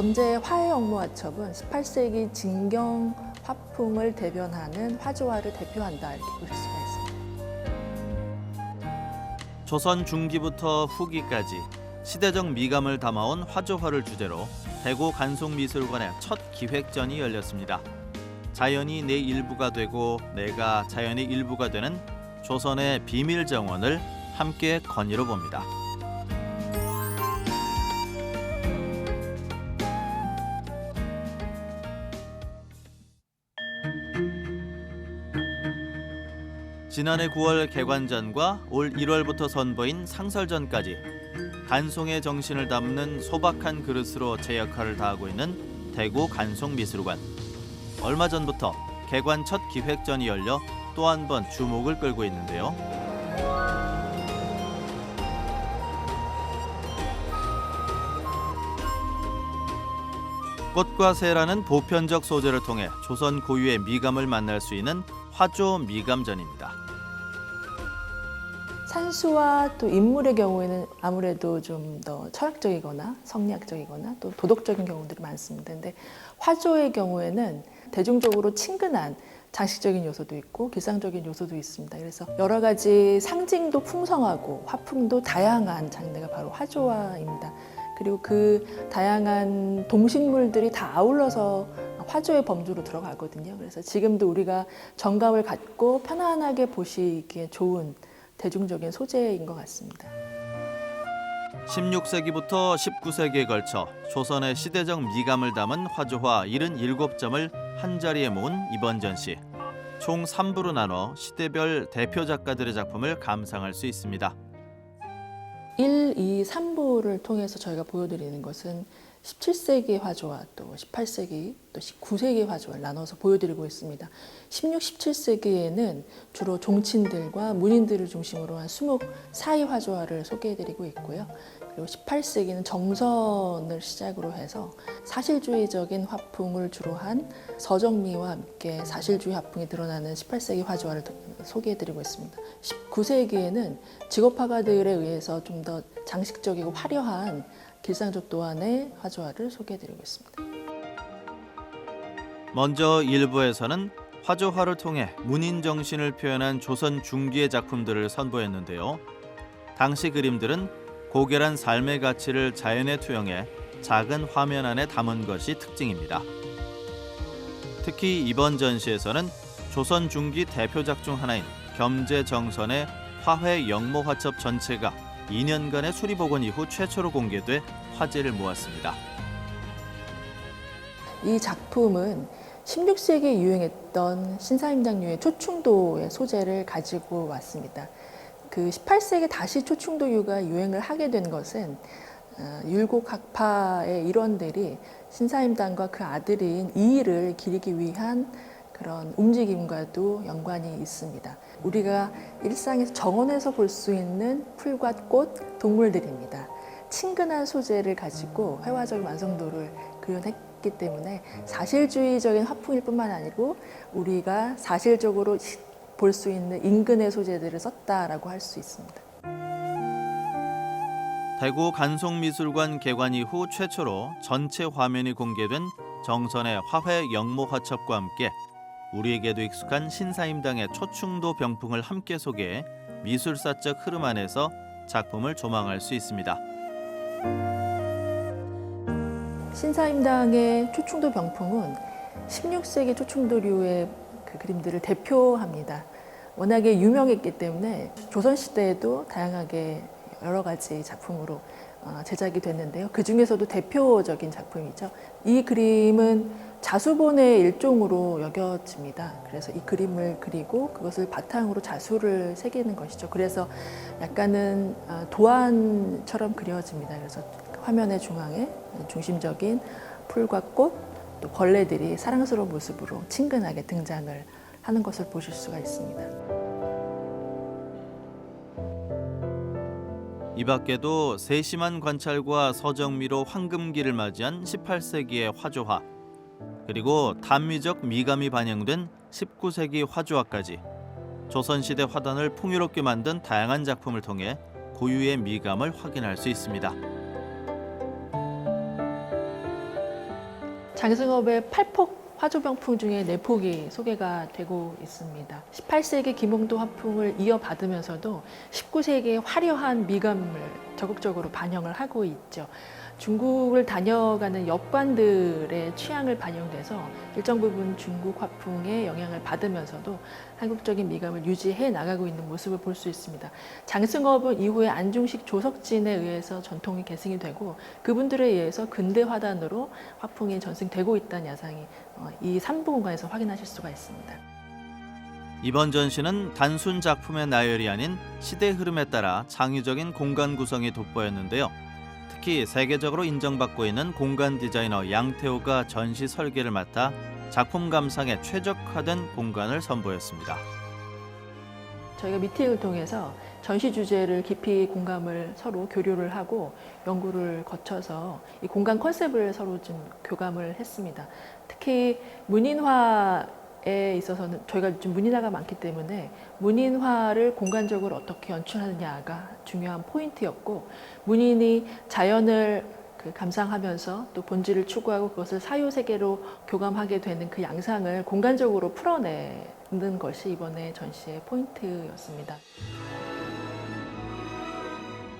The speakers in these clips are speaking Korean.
겸재 화해영모화첩은 18세기 진경 화풍을 대변하는 화조화를 대표한다 이렇게 보실 수가 있습니다. 조선 중기부터 후기까지 시대적 미감을 담아온 화조화를 주제로 대구 간송미술관의 첫 기획전이 열렸습니다. 자연이 내 일부가 되고 내가 자연의 일부가 되는 조선의 비밀 정원을 함께 건의로 봅니다. 지난해 9월 개관전과 올 1월부터 선보인 상설전까지 간송의 정신을 담는 소박한 그릇으로 제 역할을 다하고 있는 대구 간송미술관. 얼마 전부터 개관 첫 기획전이 열려 또 한 번 주목을 끌고 있는데요. 꽃과 새라는 보편적 소재를 통해 조선 고유의 미감을 만날 수 있는 화조 미감전입니다. 산수와 또 인물의 경우에는 아무래도 좀 더 철학적이거나 성리학적이거나 또 도덕적인 경우들이 많습니다. 근데 화조의 경우에는 대중적으로 친근한 장식적인 요소도 있고 기상적인 요소도 있습니다. 그래서 여러 가지 상징도 풍성하고 화풍도 다양한 장르가 바로 화조화입니다. 그리고 그 다양한 동식물들이 다 아울러서 화조의 범주로 들어가거든요. 그래서 지금도 우리가 정감을 갖고 편안하게 보시기에 좋은 대중적인 소재인 것 같습니다. 16세기부터 19세기에 걸쳐 조선의 시대적 미감을 담은 화조화 77점을 한자리에 모은 이번 전시. 총 3부로 나눠 시대별 대표 작가들의 작품을 감상할 수 있습니다. 1, 2, 3부를 통해서 저희가 보여드리는 것은 17세기의 화조와 또 18세기 또 19세기의 화조를 나눠서 보여드리고 있습니다. 16, 17세기에는 주로 종친들과 문인들을 중심으로 한 24의 화조화를 소개해드리고 있고요. 그리고 18세기는 정선을 시작으로 해서 사실주의적인 화풍을 주로 한 서정미와 함께 사실주의 화풍이 드러나는 18세기 화조화를 소개해드리고 있습니다. 19세기에는 직업화가들에 의해서 좀 더 장식적이고 화려한 길상조 또한의 화조화를 소개해드리고 있습니다. 먼저 일부에서는 화조화를 통해 문인 정신을 표현한 조선 중기의 작품들을 선보였는데요. 당시 그림들은 고결한 삶의 가치를 자연에 투영해 작은 화면 안에 담은 것이 특징입니다. 특히 이번 전시에서는 조선 중기 대표작 중 하나인 겸재정선의 화훼 영모화첩 전체가 2년간의 수리 복원 이후 최초로 공개돼 화제를 모았습니다. 이 작품은 16세기에 유행했던 신사임당류의 초충도의 소재를 가지고 왔습니다. 그 18세기 다시 초충도유가 유행을 하게 된 것은 어, 율곡 학파의 일원들이 신사임당과 그 아들인 이의를 기리기 위한 그런 움직임과도 연관이 있습니다. 우리가 일상에서 정원에서 볼 수 있는 풀과 꽃, 동물들입니다. 친근한 소재를 가지고 회화적인 완성도를 구현했기 때문에 사실주의적인 화풍일 뿐만 아니고 우리가 사실적으로 볼 수 있는 인근의 소재들을 썼다라고 할 수 있습니다. 대구 간송미술관 개관 이후 최초로 전체 화면이 공개된 정선의 화훼 영모 화첩과 함께 우리에게도 익숙한 신사임당의 초충도 병풍을 함께 소개해 미술사적 흐름 안에서 작품을 조망할 수 있습니다. 신사임당의 초충도 병풍은 16세기 초충도류의 그 그림들을 대표합니다. 워낙에 유명했기 때문에 조선시대에도 다양하게 여러 가지 작품으로 어, 제작이 됐는데요. 그 중에서도 대표적인 작품이죠. 이 그림은 자수본의 일종으로 여겨집니다. 그래서 이 그림을 그리고 그것을 바탕으로 자수를 새기는 것이죠. 그래서 약간은 어, 도안처럼 그려집니다. 그래서 화면의 중앙에 중심적인 풀과 꽃, 또 벌레들이 사랑스러운 모습으로 친근하게 등장을 하는 것을 보실 수가 있습니다. 이 밖에도 세심한 관찰과 서정미로 황금기를 맞이한 18세기의 화조화 그리고 단미적 미감이 반영된 19세기 화조화까지 조선시대 화단을 풍요롭게 만든 다양한 작품을 통해 고유의 미감을 확인할 수 있습니다. 장승업의 팔폭 화조병풍 중에 네 폭이 소개가 되고 있습니다. 18세기 김홍도 화풍을 이어받으면서도 19세기의 화려한 미감을 적극적으로 반영을 하고 있죠. 중국을 다녀가는 역관들의 취향을 반영돼서 일정 부분 중국 화풍의 영향을 받으면서도 한국적인 미감을 유지해 나가고 있는 모습을 볼 수 있습니다. 장승업은 이후에 안중식 조석진에 의해서 전통이 계승이 되고 그분들에 의해서 근대 화단으로 화풍이 전승되고 있다는 야상이 어, 이 삼부 공간에서 확인하실 수가 있습니다. 이번 전시는 단순 작품의 나열이 아닌 시대 흐름에 따라 창의적인 공간 구성이 돋보였는데요. 특히 세계적으로 인정받고 있는 공간 디자이너 양태호가 전시 설계를 맡아 작품 감상에 최적화된 공간을 선보였습니다. 저희가 미팅을 통해서 전시 주제를 깊이 공감을 서로 교류를 하고 연구를 거쳐서 이 공간 컨셉을 서로 좀 교감을 했습니다. 특히 문인화 에 있어서는 저희가 좀 문인화가 많기 때문에 문인화를 공간적으로 어떻게 연출하느냐가 중요한 포인트였고 문인이 자연을 그 감상하면서 또 본질을 추구하고 그것을 사유 세계로 교감하게 되는 그 양상을 공간적으로 풀어내는 것이 이번에 전시의 포인트였습니다.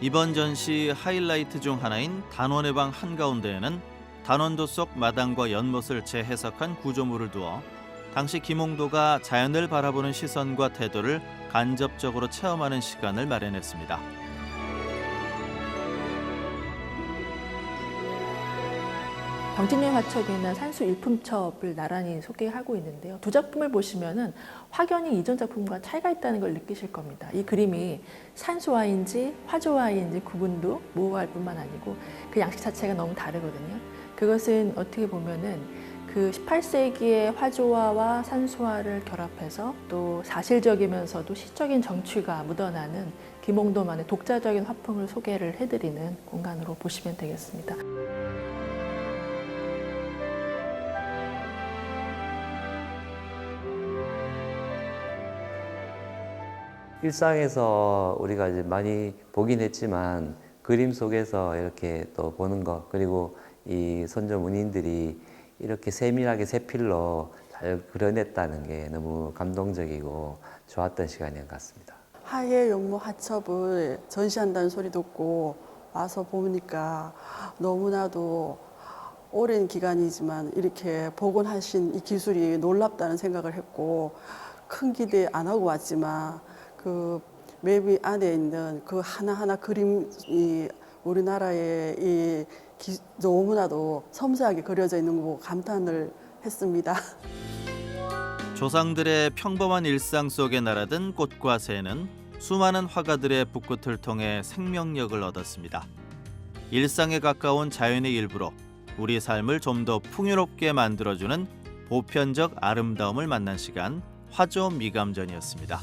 이번 전시 하이라이트 중 하나인 단원의 방 한가운데에는 단원도 속 마당과 연못을 재해석한 구조물을 두어 당시 김홍도가 자연을 바라보는 시선과 태도를 간접적으로 체험하는 시간을 마련했습니다. 병진년 화첩이나 산수 일품첩을 나란히 소개하고 있는데요. 두 작품을 보시면은 확연히 이전 작품과 차이가 있다는 걸 느끼실 겁니다. 이 그림이 산수화인지 화조화인지 구분도 모호할 뿐만 아니고 그 양식 자체가 너무 다르거든요. 그것은 어떻게 보면은 그 18세기의 화조화와 산수화를 결합해서 또 사실적이면서도 시적인 정취가 묻어나는 김홍도만의 독자적인 화풍을 소개를 해드리는 공간으로 보시면 되겠습니다. 일상에서 우리가 이제 많이 보긴 했지만 그림 속에서 이렇게 또 보는 것 그리고 이 선조 문인들이 이렇게 세밀하게 세 필로 잘 그려냈다는 게 너무 감동적이고 좋았던 시간인 것 같습니다. 하예 용모 하첩을 전시한다는 소리 듣고 와서 보니까 너무나도 오랜 기간이지만 이렇게 복원하신 이 기술이 놀랍다는 생각을 했고 큰 기대 안 하고 왔지만 그 맵이 안에 있는 그 하나하나 그림이 우리나라의 이 기- 너무나도 섬세하게 그려져 있는 거 보고 감탄을 했습니다. 조상들의 평범한 일상 속에 날아든 꽃과 새는 수많은 화가들의 붓끝을 통해 생명력을 얻었습니다. 일상에 가까운 자연의 일부로 우리 삶을 좀 더 풍요롭게 만들어주는 보편적 아름다움을 만난 시간 화조 미감전이었습니다.